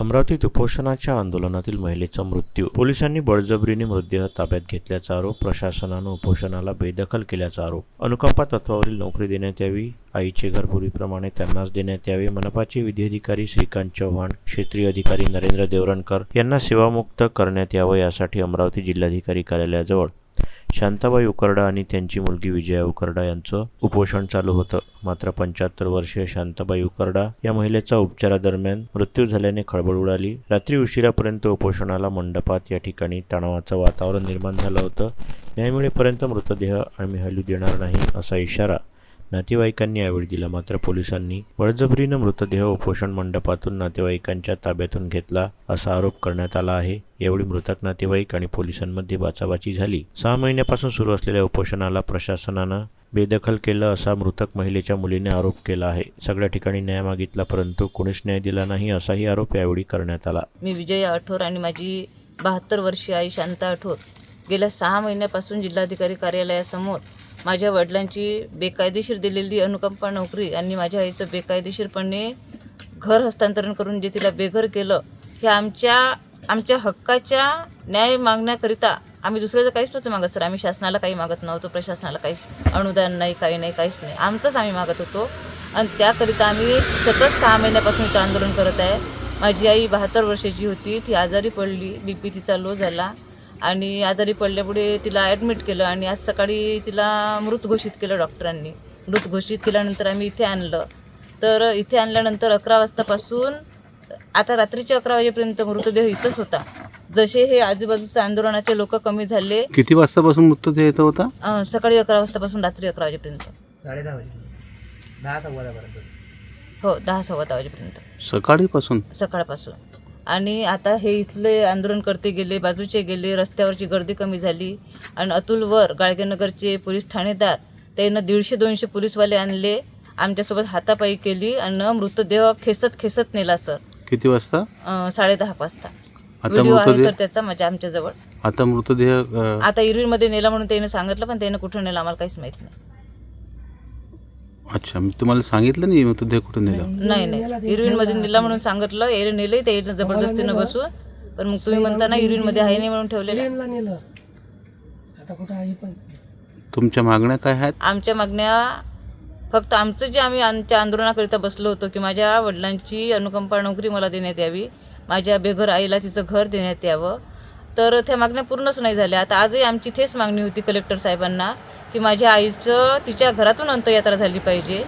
अमरावतीत उपोषणाच्या आंदोलनातील महिलेचा मृत्यू. पोलिसांनी बळजबरीने मृतदेह ताब्यात घेतल्याचा आरोप प्रशासनानं उपोषणाला बेदखल केल्याचा आरोप. अनुकंपा तत्वावरील नोकरी देण्यात यावी आईचे घर पूर्वीप्रमाणे त्यांनाच देण्यात यावे मनपाचे विधी अधिकारी श्रीकांत चव्हाण क्षेत्रीय अधिकारी नरेंद्र देवरणकर यांना सेवामुक्त करण्यात यावं यासाठी अमरावती जिल्हाधिकारी कार्यालयाजवळ शांताबाई उकरडा आणि त्यांची मुलगी विजया उकरडा यांचं उपोषण चालू होतं. मात्र पंच्याहत्तर वर्षीय शांताबाई उकरडा या महिलेचा उपचारादरम्यान मृत्यू झाल्याने खळबळ उडाली. रात्री उशिरापर्यंत उपोषणाला मंडपात या ठिकाणी तणावाचं वातावरण निर्माण झालं होतं. न्याय मिळेपर्यंत मृतदेह आम्ही हलू देणार नाही असा इशारा नातेवाईकांनी यावेळी दिला. मात्र पोलिसांनी बळजबरीनं मृतदेह उपोषण मंडपातून नातेवाईकांच्या ताब्यातून घेतला असा आरोप करण्यात आला आहे. यावेळी मृतक नातेवाईक आणि पोलिसांमध्ये बाचाबाची झाली. सहा महिन्यापासून सुरू असलेल्या उपोषणाला प्रशासनानं बेदखल केलं असा मृतक महिलेच्या मुलीने आरोप केला आहे. सगळ्या ठिकाणी न्याय मागितला परंतु कोणीच न्याय दिला नाही असाही आरोप यावेळी करण्यात आला. मी विजय आठोर आणि माझी बहात्तर वर्षीय आई शांता आठोर गेल्या सहा महिन्यापासून जिल्हाधिकारी कार्यालयासमोर माझ्या वडिलांची बेकायदेशीर दिलेली अनुकंपा नोकरी आणि माझ्या आईचं बेकायदेशीरपणे घर हस्तांतरण करून जे तिला बेघर केलं हे आमच्या आमच्या हक्काच्या न्याय मागण्याकरिता आम्ही दुसऱ्याचं काहीच नव्हतं मागत सर. आम्ही शासनाला काही मागत नव्हतो प्रशासनाला काहीच अनुदान नाही काही नाही काहीच नाही. आमचंच आम्ही मागत होतो. आणि त्याकरिता आम्ही सतत सहा महिन्यापासून इथं आंदोलन करत आहे. माझी आई बहात्तर वर्षाची होती ती आजारी पडली बी पी तिचा लो झाला. आणि आजारी पडल्यापुढे तिला ॲडमिट केलं आणि आज सकाळी तिला मृत घोषित केलं डॉक्टरांनी मृत घोषित केल्यानंतर आम्ही इथे आणलं. तर इथे आणल्यानंतर अकरा वाजतापासून आता रात्रीच्या अकरा वाजेपर्यंत मृतदेह इथंच होता. जसे हे आजूबाजूच्या आंदोलनाचे लोक कमी झाले. किती वाजतापासून मृतदेह येत होता? सकाळी अकरा वाजतापासून रात्री अकरा वाजेपर्यंत. साडे दहा वाजे दहा सव्वा दहापर्यंत. हो दहा सव्वा दहा वाजेपर्यंत. सकाळीपासून? सकाळपासून. आणि आता हे इथले आंदोलन करते गेले बाजूचे गेले रस्त्यावरची गर्दी कमी झाली. आणि अतुलवर गाडगेनगरचे पोलीस ठाणेदार त्यानं दीडशे दोनशे पोलीसवाले आणले आमच्यासोबत हातापायी केली आणि मृतदेह खेचत खेचत नेला सर. किती वाजता? अं, साडेदहा वाजता. व्हिडिओ आहे सर त्याचा माझ्या आमच्याजवळ. आता मृतदेह आता इरविनमध्ये नेला म्हणून त्यानं सांगितलं पण त्यानं कुठं नेलं आम्हाला काहीच माहीत नाही. अच्छा मी तुम्हाला सांगितलं नाही मृतदेह कुठे नेला? नाही नाही इरविनमध्ये नेला म्हणून सांगितलं यायला नेलं त्यानं जबरदस्तीनं बसून पण मग तुम्ही म्हणता ना इरविनमध्ये आहे नाही म्हणून ठेवलेलं. ट्रेनला नेलं. आता कुठं आहे पण. तुमच्या मागण्या काय आहेत? आमच्या मागण्या फक्त आमचं जे आम्ही आमच्या आंदोलनाकरिता बसलो होतो की माझ्या वडिलांची अनुकंपा नोकरी मला देण्यात यावी माझ्या बेघर आईला तिचं घर देण्यात यावं. तर त्या मागण्या पूर्णच नाही झाल्या. आता आजही आमची तेच मागणी होती कलेक्टर साहेबांना. की माझ्या आईचं तिच्या घरातून अंत्ययात्रा झाली पाहिजे.